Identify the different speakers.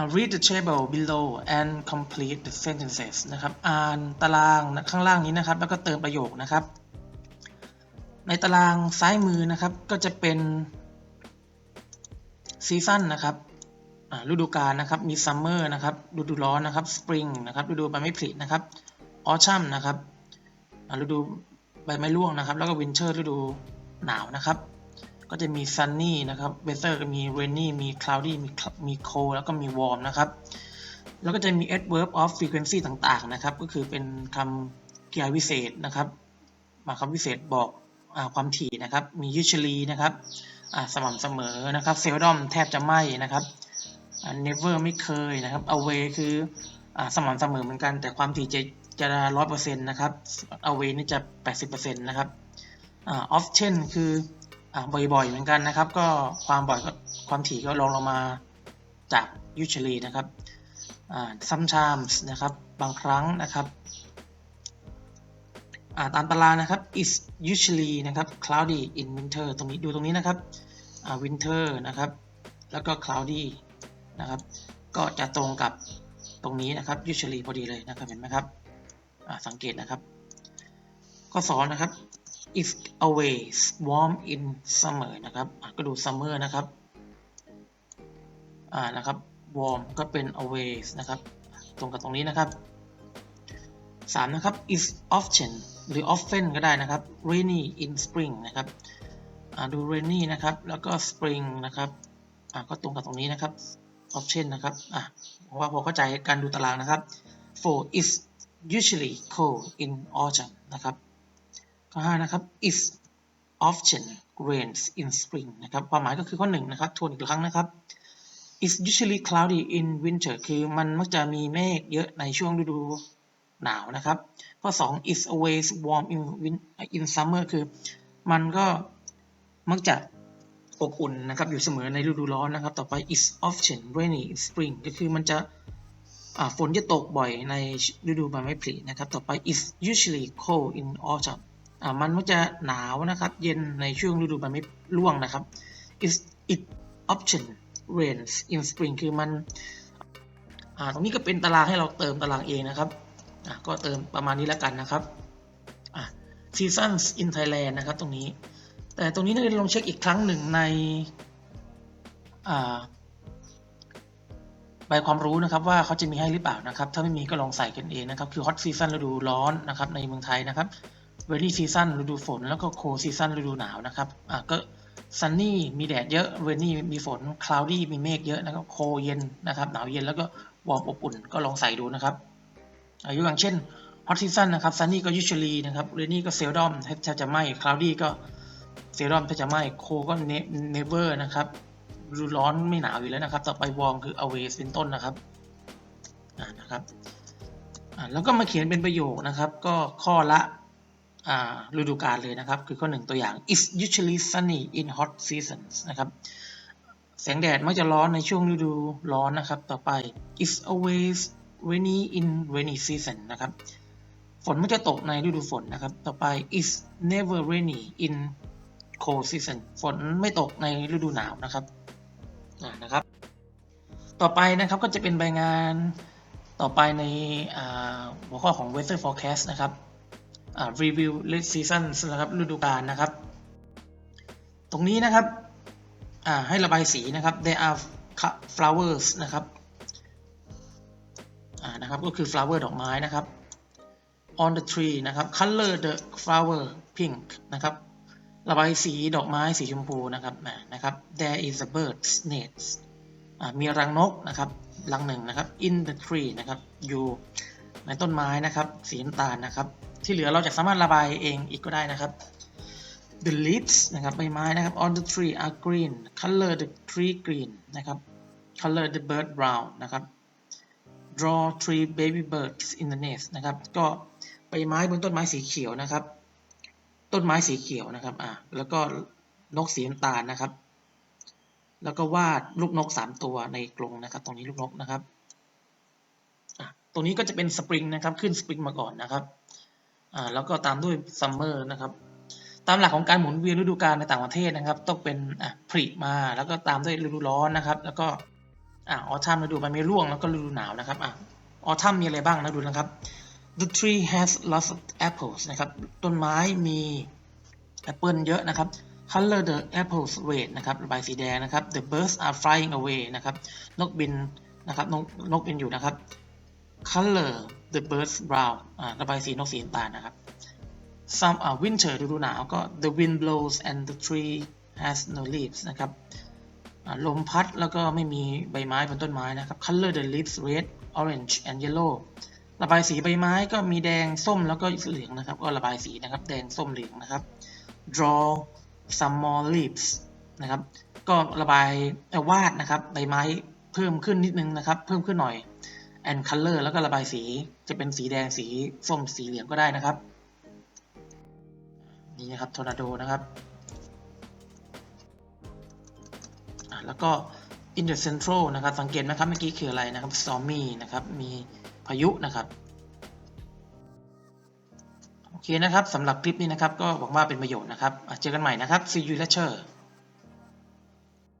Speaker 1: อ่า read the table below and complete the sentences นะครับ อ่านตารางข้างล่างนี้นะครับ แล้วก็เติมประโยคนะครับ ในตารางซ้ายมือนะครับ ก็จะเป็นซีซั่นนะครับฤดูกาลนะครับ มีซัมเมอร์นะครับ ฤดูร้อนนะครับ สปริงนะครับ ฤดูใบไม้ผลินะครับออชัมนะครับฤดูใบไม้ร่วงนะครับ แล้วก็วินเทอร์ฤดูหนาวนะครับ ก็จะมี sunny นะครับ weather ก็มี rainy มี cloudy มี cl- มี cold แล้วก็มี warm นะครับ แล้วก็จะมี adverb of frequency ต่างๆนะครับ ก็คือเป็นคำกริยาวิเศษนะครับมาคำวิเศษบอกอความถี่นะครับ มี usually นะครับสม่ำเสมอนะครับ seldom แทบจะไม่นะครับ never ไม่เคยนะครับ away คืออสม่ำเสมอเหมือนกัน แต่ความถี่จะจะร้อยเปอร์เซ็นต์นะครับ away นี่จะแปดสิบเปอร์เซ็นต์นะครับ often คือ บ่อยๆเหมือนกันนะครับ ก็ความบ่อยก็ความถี่ก็ลงลงมาจาก usually นะครับ sometimes นะครับบางครั้งนะครับอ่าตามตารางนะครับ is usually นะครับ cloudy in winter ตรงนี้ดูตรงนี้นะครับอ่า winter นะครับ แล้วก็ cloudy นะครับ ก็จะตรงกับตรงนี้นะครับ usually พอดีเลยนะครับเห็นไหมครับอ่าสังเกตนะครับข้อสองนะครับ is always warm in summer นะครับอะก็ดู summer นะครับอ่านะครับ warm ก็เป็น always นะครับ ตรงกับตรงนี้นะครับสามนะครับ is often หรือ often ก็ได้นะครับ rainy in spring นะครับอ่าดู rainy นะครับ แล้วก็ spring นะครับอ่าก็ตรงกับตรงนี้นะครับ option นะครับอะผมว่าพอเข้าใจการดูตารางนะครับ for is usually cold in autumn นะครับ ข้อห้านะครับ is often rains in spring นะครับความหมายก็คือข้อหนึ่งนะครับทวนอีกครั้งนะครับ is usually cloudy in winter คือมันมักจะมีเมฆเยอะในช่วงฤดูหนาวนะครับ ข้อ 2 is always warm in in summer คือมันก็มักจะอบอุ่นนะครับอยู่เสมอในฤดูร้อนนะครับ ต่อไป is often rainy in spring ก็คือมันจะฝนจะตกบ่อยในฤดูใบไม้ผลินะครับ ต่อไป is usually cold in autumn มันมักจะหนาวนะครับ เย็นในช่วงฤดูใบไม้ร่วงนะครับ is it often rains in spring คือมันตรงนี้ก็เป็นตารางให้เราเติมตารางเองนะครับก็เติมประมาณนี้แล้วกันนะครับ seasons in Thailand นะครับตรงนี้ แต่ตรงนี้นักเรียนลองเช็คอีกครั้งหนึ่งในใบความรู้นะครับว่าเขาจะมีให้หรือเปล่านะครับ ถ้าไม่มีก็ลองใส่กันเองนะครับ คือ hot season ฤดูร้อนนะครับในเมืองไทยนะครับ rainy season ฤดูฝน แล้วก็ cold season ฤดูหนาวนะครับอะก็ sunny มีแดดเยอะ rainy มีฝน cloudy มีเมฆเยอะนะครับ cold เย็นนะครับหนาวเย็นแล้วก็ warm อบอุ่นก็ลองใส่ดูนะครับอายุอย่างเช่น hot season นะครับ sunny ก็ usually นะครับ rainy ก็ seldom แทบจะไม่ cloudy ก็ seldom แทบจะไม่ cold ก็ ne- never นะครับฤดูร้อนไม่หนาวอยู่แล้วนะครับ ต่อไป warm คือ always เป็นต้นนะครับอ่านะครับอ่าแล้วก็มาเขียนเป็นประโยคนะครับ ก็ข้อละ ฤดูกาลเลยนะครับ คือข้อหนึ่งตัวอย่าง is usually sunny in hot seasons นะครับ แสงแดดมักจะร้อนในช่วงฤดูร้อนนะครับ ต่อไป is always rainy in rainy season นะครับ ฝนมักจะตกในฤดูฝนนะครับ ต่อไป is never rainy in cold season ฝนไม่ตกในฤดูหนาวนะครับนะครับ ต่อไปนะครับก็จะเป็นใบงานต่อไปในหัวข้อของ weather forecast นะครับ อ่า review seasons นะครับฤดูกาลนะครับ ตรงนี้นะครับให้ระบายสีนะครับ there are flowers นะครับนะครับก็คือ flower ดอกไม้นะครับ on the tree นะครับ color the flower pink นะครับ ระบายสีดอกไม้สีชมพูนะครับนะครับ there is a bird's nest มีรังนกนะครับรังหนึ่งนะครับ in the tree นะครับอยู่ในต้นไม้นะครับ สีน้ำตาลนะครับ ที่เหลือเราจะสามารถระบายเองอีกก็ได้นะครับ the leaves นะครับใบไม้นะครับ on the tree are green color the tree green นะครับ color the bird brown นะครับ draw three baby birds in the nest นะครับ ก็ใบไม้บนต้นไม้สีเขียวนะครับ ต้นไม้สีเขียวนะครับอ่าแล้วก็นกสีน้ำตาลนะครับ แล้วก็วาดลูกนกสามตัวในกรงนะครับ ตรงนี้ลูกนกนะครับอะตรงนี้ก็จะเป็นสปริงนะครับ ขึ้นสปริงมาก่อนนะครับ อ่าแล้วก็ตามด้วยซัมเมอร์นะครับตามหลักของการหมุนเวียนฤดูกาลในต่างประเทศนะครับ ต้องเป็นอะผลิมาแล้วก็ตามด้วยฤดูร้อนนะครับ แล้วก็อ่าออทัมฤดูใบไม้ร่วงแล้วก็ฤดูหนาวนะครับอ่าออทัมมีอะไรบ้างนะดูนะครับ the tree has lots of apples นะครับ ต้นไม้มีแอปเปิลเยอะนะครับ color the apples red นะครับระบสีแดงนะครับ the birds are flying away นะครับ นกบินนะครับ นกนกบินอยู่นะครับ color the birds brown อ่าระบายสีนกสีน้ำตาลนะครับ some อ่า winter ฤดูหนาวก็ the wind blows and the tree has no leaves นะครับอ่าลมพัดแล้วก็ไม่มีใบไม้บนต้นไม้นะครับ color the leaves red orange and yellow ระบายสีใบไม้ก็มีแดงส้มแล้วก็เหลืองนะครับ ก็ระบายสีนะครับแดงส้มเหลืองนะครับ draw some more leaves นะครับ ก็ระบายวาดนะครับใบไม้เพิ่มขึ้นนิดนึงนะครับ เพิ่มขึ้นหน่อย and color แล้วก็ระบายสีจะเป็นสีแดงสีส้มสีเหลืองก็ได้นะครับ นี่นะครับทอร์นาโดนะครับแล้วก็ in the central นะครับ สังเกตไหมครับเมื่อกี้คืออะไรนะครับ stormy นะครับ มีพายุนะครับ โอเคนะครับสำหรับคลิปนี้นะครับ ก็หวังว่าเป็นประโยชน์นะครับ เจอกันใหม่นะครับ see you later